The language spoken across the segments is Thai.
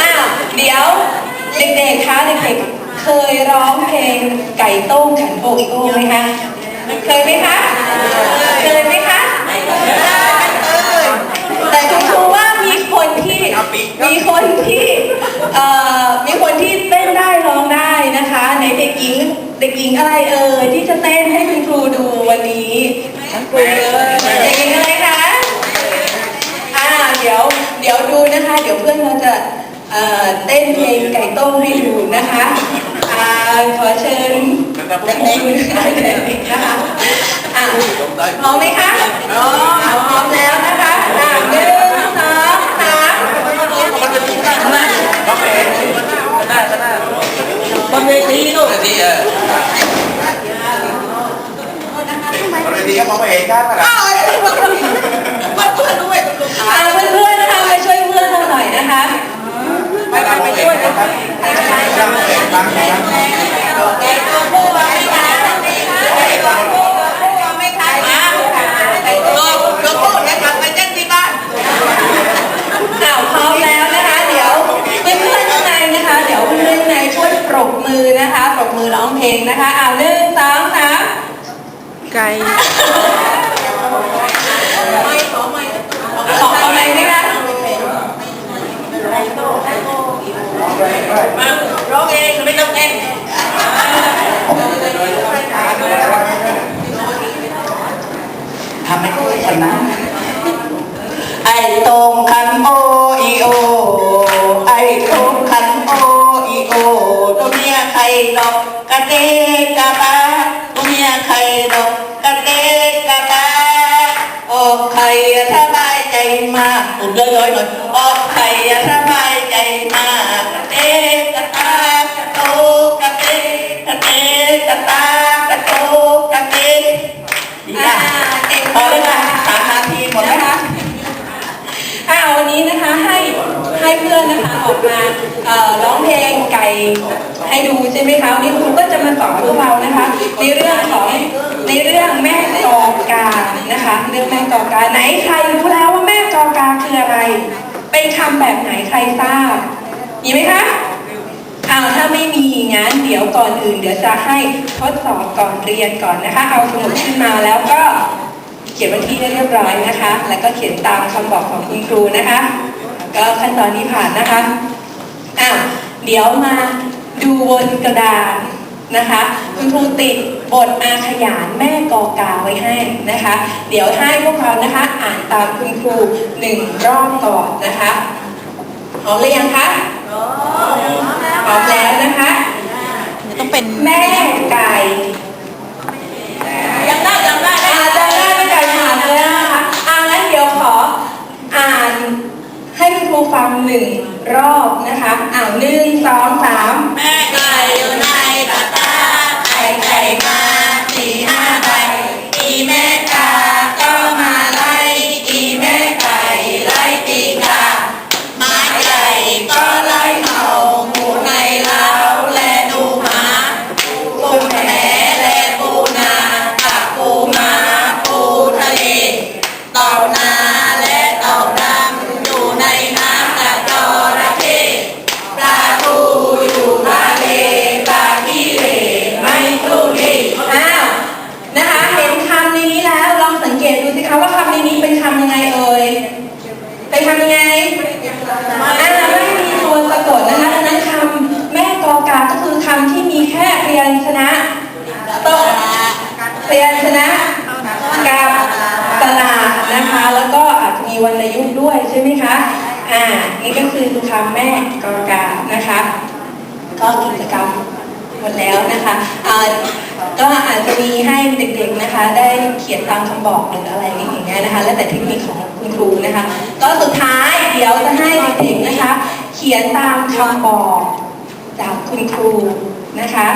อ้าวเดี๋ยวเด็กๆคะเด็กๆเคยร้องเพลงไก่ต้มขันโอีโอไหมคะเคยไหมคะเคยไหมคะแต่คุณครูว่ามีคนที่มีคนที่ วทีก็มองไม่เห็นกันนะอ่าเพื่อนๆนะคะมาช่วยเพื่อนเราหน่อยนะคะไม่ไปไปช่วยกันครับไม่ต้องเห็นบ้างนะ อ้าวพร้อมแล้วนะคะ เดี๋ยวเพื่อนๆข้างในนะคะ เดี๋ยวเพื่อนๆข้างในช่วยปรบมือนะคะปรบมือร้องเพลงนะคะอ้าวหนึ่งสองสาม ไก่ ขอเอาไหมไหมคะ ร้องเองไม่ต้องเต้น ทำให้คุยกันนะ ไอ้ตรงคันโออีโอ ไอ้ตรงคันโออีโอตัวเมียใครดอกกระเตกระบาตัวเมียใครดอกกระเตกระบาออกใครสบายใจมากอุ่นเลยเลยเลยออกใครสบายใจมากกระเตกระตากระโตกระเตกระเตกกระตากระ อนนะคะอกมาร้องเพลงไก่ให้ดูใช่ไหมคะวันนี้ครูก็จะมาสอนพวกเรานะคะ ในเรื่องของในเรื่องแม่กอกานะคะ เรื่องแม่กอกาไหนใครรู้แล้วว่าแม่กอกาคืออะไร เป็นคำแบบไหนใครทราบมีไหมคะเอาถ้าไม่มีงั้นเดี๋ยวก่อนอื่น เดี๋ยวจะให้ทดสอบก่อนเรียนก่อนนะคะ เอาสมุดขึ้นมาแล้วก็เขียนวันที่ให้เรียบร้อยนะคะ แล้วก็เขียนตามคำบอกของคุณครูนะคะ ก็ขั้นตอนนี้ผ่านนะคะอ้าวเดี๋ยวมาดูบนกระดานนะคะ คุณครูติดบทอาขยานแม่กอกาไว้ให้นะคะ เดี๋ยวให้พวกเรานะคะ อ่านตามคุณครูหนึ่งรอบก่อนนะคะพร้อมหรือยังคะพร้ งเอ่ยเป็นคำยังไงอ่าไม่มีตัวสะกดนะคะดังนั้นคำแม่กอกาก็คือคำที่มีแค่พยัญชนะต้นพยัญชนะกับตลาดนะคะ แล้วก็อาจจะมีวรรณยุกต์ด้วยใช่ไหมคะอ่านี่ก็คือคำแม่กอกานะคะ ก็กิจกรรมหมดแล้วนะคะอ่า ก็อาจจะมีให้เด็กๆนะคะ ได้เขียนตามคำบอกหรืออะไรอย่างเงี้ยนะคะ แล้วแต่เทคนิคของคุณครูนะคะ ก็สุดท้ายเดี๋ยวจะให้เด็กๆนะคะ เขียนตามคำบอกจากคุณครูนะคะ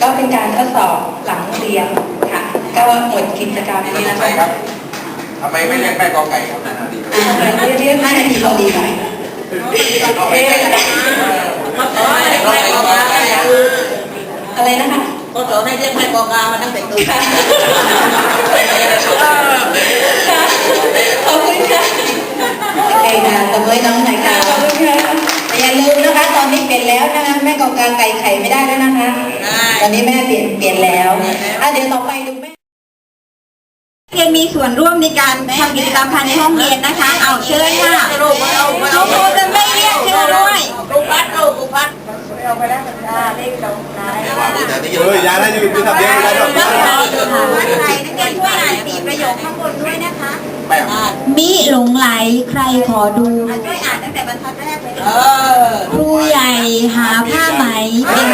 ก็เป็นการทดสอบหลังเรียนค่ะ ก็หมดกิจกรรมนี้แล้วใช่ค่ะครับทำไมไม่เรียกแม่กอไก่ครับอ่าเรียกเรียกให้ดีเขาดีไปเอาไปเรียกมาขอให้แม่กองกาอะไรนะคะ ก็ขอให้เรียกแม่กองกามาตั้งแต่ตื่นค่ะขอบคุณค่ะโอเคค่ะตบมือให้น้องหน่อยค่ะขอบคุณค่ะแต่อย่าลืมนะคะ ตอนนี้เป็นแล้วนะคะแม่กองกลางไก่ไข่ไม่ได้แล้วนะคะได้อนนี้แม่เปลี่ยนเปลี่ยนแล้วอะเดี๋ยวต่อไปดูแม่เรียนมีส่วนร่วมในการทำกิจกรรมภายในห้องเรียนนะคะ เอาเชิญค่ะรูปมาเอามาครูเอาครูจะไม่เรียกชื่อด้วยรูปพัดรูปพัดเฮ้ยยาได้ยังมีทะเบียน ไม่ได้หรอกวัดไทยวัดไทยนักเรียนช่วยอ่านสี่ประโยคข้างบนด้วยนะคะแม่งมิหลงไหลใครขอดูอะช่วยอ่านตั้งแต่บรรทัดแรกเลยเออครูใหญ่หาผ้าไหมเป็น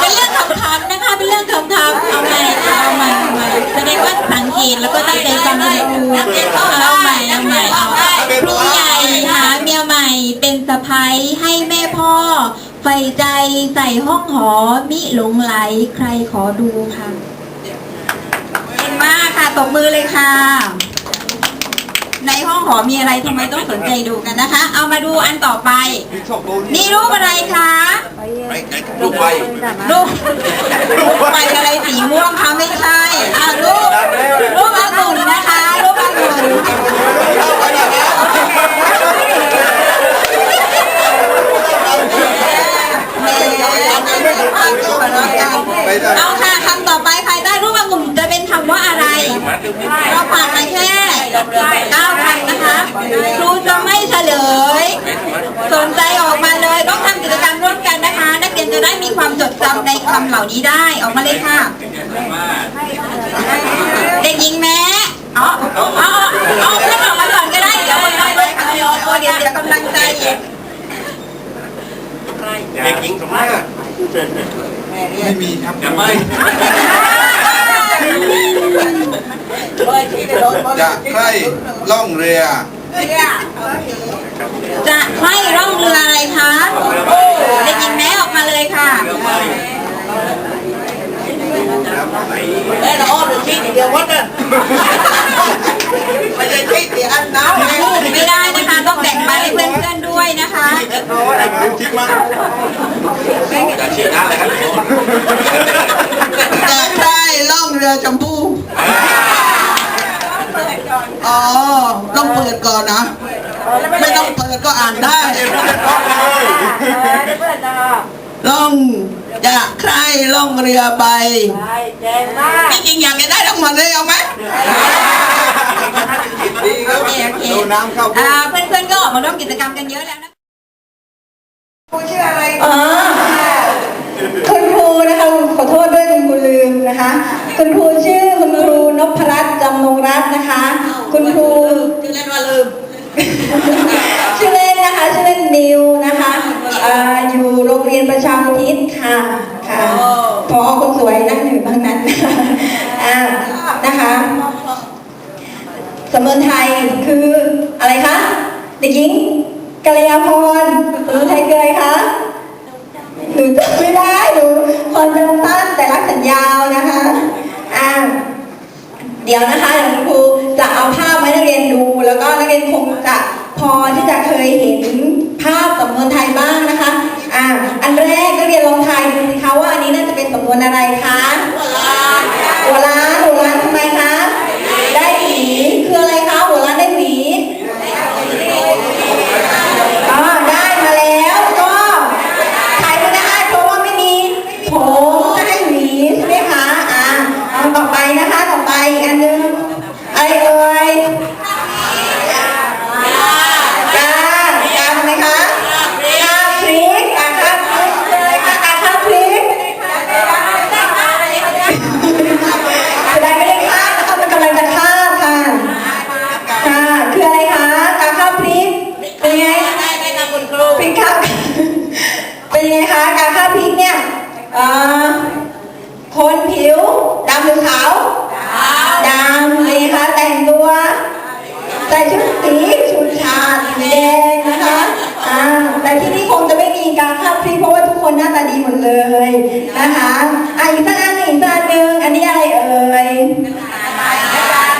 เป็นเรื่องคำคำๆนะคะเป็นเรื่องคำคำๆเอาใหม่เอาใหม่เอาใหม่แสดงว่าสังเกตแล้วก็ตั้งใจฟังกันดูเอาใหม่เอาใหม่เอา ให้แม่พ่อใฝ่ใจใส่ห้องหอมิหลงไหลใครขอดูค่ะเก่งมากค่ะตบมือเลยค่ะ ในห้องหอมีอะไรทำไมต้องสนใจดูกันนะคะ เอามาดูอันต่อไปพี่โชคดูนี่รูปอะไรคะลูกไปรูปรูปไปอะไรสีม่วงคะไม่ใช่อ่ารูป รูปองุ่นนะคะรูปองุ่นเอาค่ะคำต่อไปภายใต้รูปองุ่นจะเป็นคำว่าอะไร เราผ่านมาแค่เก้าคำนะคะ ครูจะไม่เฉลย สนใจออกมาเลยต้องทำกิจกรรมร่วมกันนะคะ นักเรียนจะได้มี ความจดจำในคำเหล่านี้ได้ออกมาเลยค่ะ เด็กหญิงแม้อ๋อเอาเอาเอาเพื่อนออกมาก่อนก็ได้ เดี๋ยวคนน้อยด้วยค่ะเดี๋ยวเดี๋ยวเดี๋ยวกำลังใจอีกเด็กหญิงสมมากไม่มีครับไม่จะใครล่องเรือ จะใคร่ร่องเรืออะไรคะเด็กหญิงแม้ออกมาเลยค่ะแม่ละอ้อมหรือชี้เดียววัดน่ะไม่ใช่ชี้เดียวอันน้ำรูปไม่ได้นะคะ ต้องแบ่งมาให้เพื่อนๆด้วยนะคะคิดมากจะเชียร์นั่นเลยครับจะได้ล่องเรือชมพู่อ๋อต้องเปิดก่อนนะ ไม่ต้องเปิดก็อ่านได้ล่องจะใครล่องเรือใบจริงๆอยากจะได้ทั้งหมดเลยเอาไหมดีครับโอเคโอเคดูน้ำเข้าอ่าเพื่อนๆก็ออกมาร่วมกิจกรรมกันเยอะแล้วนะอ๋อคุณครูนะคะขอโทษด้วยคุณครูลืมนะคะ คุณครูชื่อคุณครูนพรัตน์จำนงรัตน์นะคะ คุณครูชื่อเล่นว่าลืม ชื่อเล่นนะคะชื่อเล่นนิวนะคะอ่าอยู่โรงเรียนประชาอุทิศค่ะค่ะพอคนสวยนั่งอยู่ข้างนั้นอ่านะคะสำนวนไทยคืออะไรคะเด็กหญิงกัลยาพรสำนวนไทยคืออะไรคะหนูจำไม่ได้หนูคนจำสั้นแต่รักสัญญาวนะคะอ่าเดี๋ยวนะคะเดี๋ยวคุณครูจะเอาภาพมาให้นักเรียนดู แล้วก็นักเรียนคง จะพอที่จะเคยเห็นภาพสำนวนไทยบ้างนะคะอ่าอันแรกก็เรียนลองทายดูสิคะว่าอันนี้น่าจะเป็นสำนวนอะไรคะ การฆ่าพริกเพราะว่าทุกคนหน้าตาดีหมดเลยนะคะอะอีกสักอันหนึ่งอีกสักอันหนึ่งอันนี้อะไรเอ่ย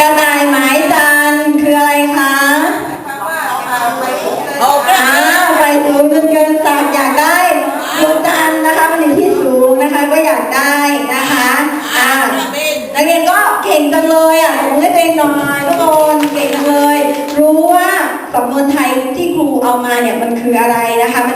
กระต่ายไม้จันทร์คืออะไรคะเอาไปอ่าไฟสูงจนเกินสามอยากได้ดวงจันทร์นะคะมันอยู่ที่สูงนะคะก็อยากได้นะคะอ่านักเรียนก็เก่งจังเลยอะผมให้ตัวเองหน่อยทุกคนเก่งจังเลย รู้ว่าสำนวนไทยที่ครูเอามาเนี่ยมันคืออะไรนะคะมัน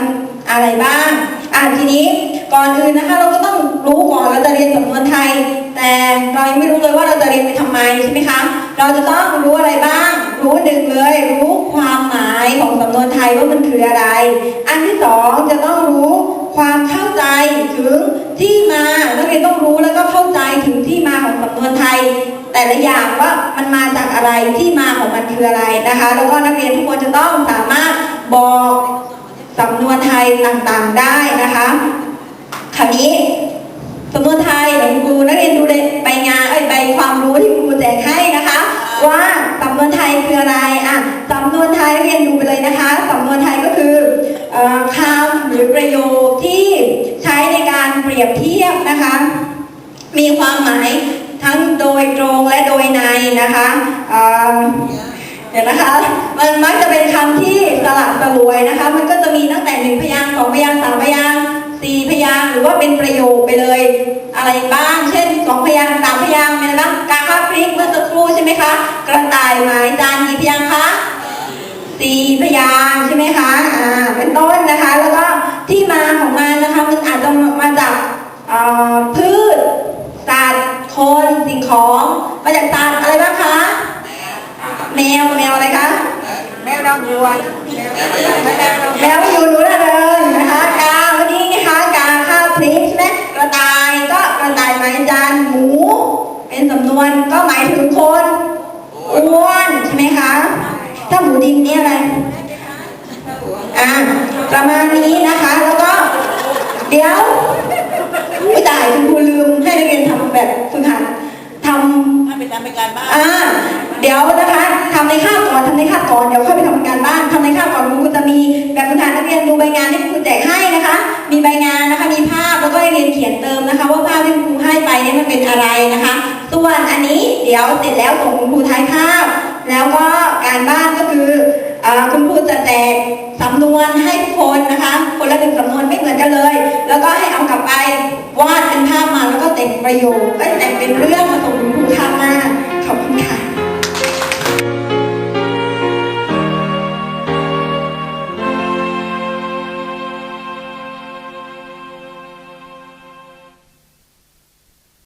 อะไรบ้างอะทีนี้ก่อนอื่นนะคะ เราก็ต้องรู้ก่อนเราจะเรียนสำนวนไทย แต่เรายังไม่รู้เลยว่าเราจะเรียนไปทำไมใช่ไหมคะ เราจะต้องรู้อะไรบ้าง รู้หนึ่งเลย รู้ความหมายของสำนวนไทยว่ามันคืออะไร อันที่สองจะต้องรู้ความเข้าใจถึงที่มานักเรียนต้องรู้แล้วก็เข้าใจถึงที่มาของสำนวนไทย แต่ละอย่างว่ามันมาจากอะไรที่มาของมันคืออะไรนะคะ แล้วก็นักเรียนทุกคนจะต้องสามารถบอก สำนวนไทยต่างๆได้นะคะคราวนี้สำนวนไทยเดี๋ยวคุณครูนักเรียนดูในใบงานเอ้ยใบความรู้ที่ครูแจกให้นะคะ ว่าสำนวนไทยคืออะไรอะสำนวนไทยเรียนดูไปเลยนะคะสำนวนไทยก็คืออคำหรือประโยคที่ใช้ในการเปรียบเทียบนะคะ มีความหมายทั้งโดยตรงและโดยในนะคะ เดี๋ยวนะคะ มันมักจะเป็นคำที่สลับสลวยนะคะ มันก็จะมีตั้งแต่หนึ่งพยางค์สองพยางค์สามพยางค์สี่พยางค์หรือว่าเป็นประโยคไปเลย อะไรบ้าง เช่นสองพยางค์สามพยางค์มีอะไรบ้างกาข้าพริกเมื่อสักครู่ใช่ไหมคะ กระต่ายหมายจานกี่พยางค์คะสี่พยางค์ใช่ไหมคะ อ่า เป็นต้นนะคะ แล้วก็ที่มาของมันนะคะ มันอาจจะมาจากเอ่อพืช สัตว์ คน สิ่งของ มาจากสัตว์อะไรบ้างคะ แม วแมวอะไรคะ แม่เราบัวแมวอยู่หนูนะเดินนะคะกาวันนี้นะคะกาข้าวพริกใช่ไหมกระต่ายก็กระต่ายหมายจานหมู เป็นสำนวนก็หมายถึงคนอ้วนใช่ไหมคะถ้าหมูดินเนี่ยอะไรอ่าประมาณนี้นะคะ แล้วก็ เดี๋ยวไม่ได้คุณครูลืมให้นักเรียนทำแบบฝึกหัดทำถ้าเป็นการเป็นการบ้านอ่า เดี๋ยวนะคะทำในคาบก่อนทำในคาบก่อนเดี๋ยวค่อยไปทำการบ้านทำในคาบก่อนคุณครูจะมีแบบฝึกหัดนักเรียนดูใบงานที่คุณครูแจกให้นะคะ มีใบงานนะคะมีภาพแล้วก็ให้เรียนเขียนเติมนะคะ ว่าภาพที่คุณครูให้ไปนี่มันเป็นอะไรนะคะส่วนอันนี้เดี๋ยวเสร็จแล้วส่งคุณครูท้ายภาพ แล้วก็การบ้านก็คือคุณครูจะแจกสำนวนให้ทุกคนนะคะ คนละหนึ่งสำนวนไม่เหมือนกันเลย แล้วก็ให้เอากลับไปวาดเป็นภาพมาแล้วก็แต่งประโยคเอ้ยแต่งเป็นเรื่องผสมคุณครูทำมา